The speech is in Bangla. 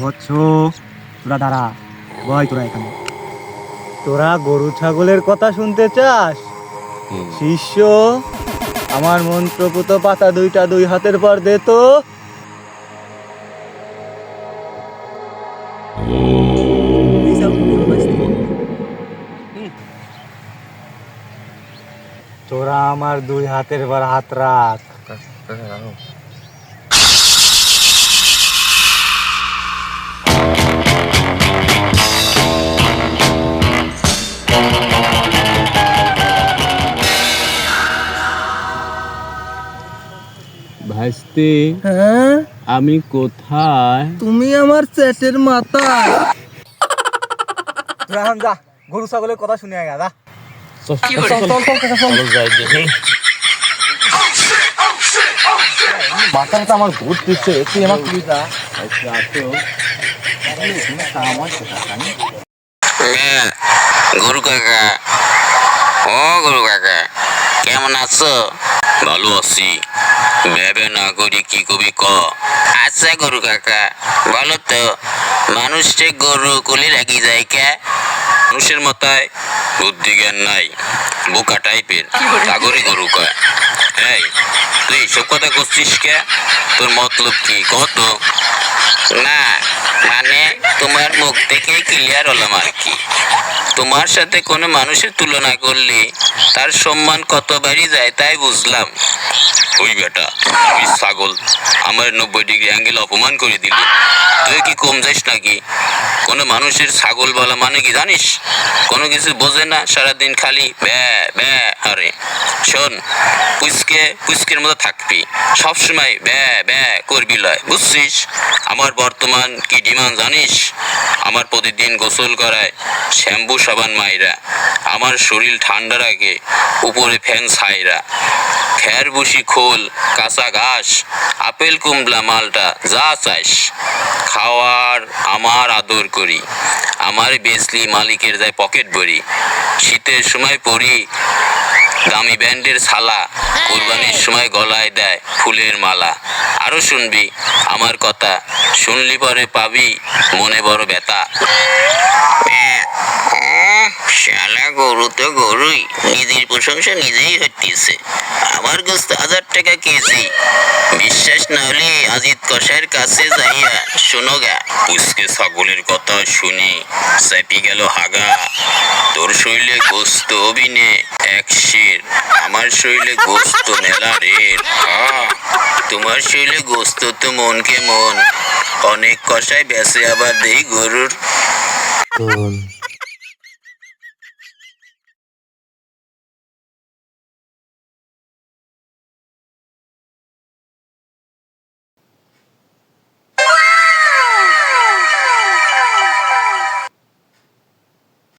বৎস। তোরা দাঁড়া বয় তোরা এখানে। তোরা গরু ছাগলের কথা শুনতে চাস? শিষ্য আমার মন্ত্রপুত পাতা দুইটা দুই হাতের পর দে তো। তোরা আমার দুই হাতের পর হাত রাখ। ভাইস্তে হ্যাঁ? আমি কোথায়? তুমি আমার চেটের মাথা তোরা এখন যা গরু ছাগলের কথা শুনে আয় যা। চলো মাথা তো আমার ভূত দিচ্ছে তুই আমার তুই যা। আচ্ছা। হ্যাঁ, গুরু কাকা। ও গুরু কাকা। কেমন আছো? ভালো আছি। ভেবে না করি কি কবি ক? আচ্ছা গরু কাকা বলো তো মানুষকে গরু কোলে রাখি যায় কে? মানুষের মাথায় বুদ্ধি জ্ঞান নাই বোকা টাইপের সাগরে গরু কয়। এই তুই সব কথা করছিস কে? তোর মতলব কি? কত না মানে তোমার মুখ থেকে ক্লিয়ার হলাম আর কি। তোমার সাথে কোনো মানুষের তুলনা করলে তার সম্মান কত বাড়ি যায় তাই বুঝলাম। ওই বেটা, ওই ছাগল, আমার নব্বই ডিগ্রি অ্যাঙ্গেল অপমান করে দিলি। তুই কি কম যাস নাকি? কোনো মানুষের ছাগল বলা মানে কি জানিস? কোনো কিছু বোঝে না, সারাদিন খালি ব্যা ব্যা শোন পুচকে, পুচকের মতো থাকবি। সবসময় ব্যা ব্যা করবি লয়। বুঝছিস? আমার বর্তমান কি ডিমান্ড জানিস? আমার প্রতিদিন গোসল করায় শ্যাম্পু সাবান মাইরা। আমার শরীর ঠান্ডা রাখে, উপরে ফ্যান ছাইরা। খ্যার বসি খোল, কাঁচা ঘাস, আপেল কুমলা মালটা যা চাইস। খাওয়ার আমার আদর করি। আমার বেসলি মালিকের যায় পকেট ভরি। শীতের সময় পরি দামি ব্যান্ডের ছালা কোরবানির সময় গলায় দেয় ফুলের মালা। আরও শুনবি, আমার কথা শুনলি পরে পাবি মনে বড় ব্যথা। শালা গরু তো গরুই, নিজের প্রশংসা নিজেই হইতেছে। আমার গোস্ত হাজার টাকা কেজি। বিশ্বাস হলে কষাইয়ের কাছে যাইয়া শোনো গা। পুষ্কে ছাগলের কথা শুনি চাপি গেল হাগা। তোর শরীরে গোস্ত অবিনে এক শির আমার শরীরে গোস্ত মেলা রে তোমার শরীরে গোস্ত তো মনকে মন অনেক কষায় বেসে আবার দেই গরুর।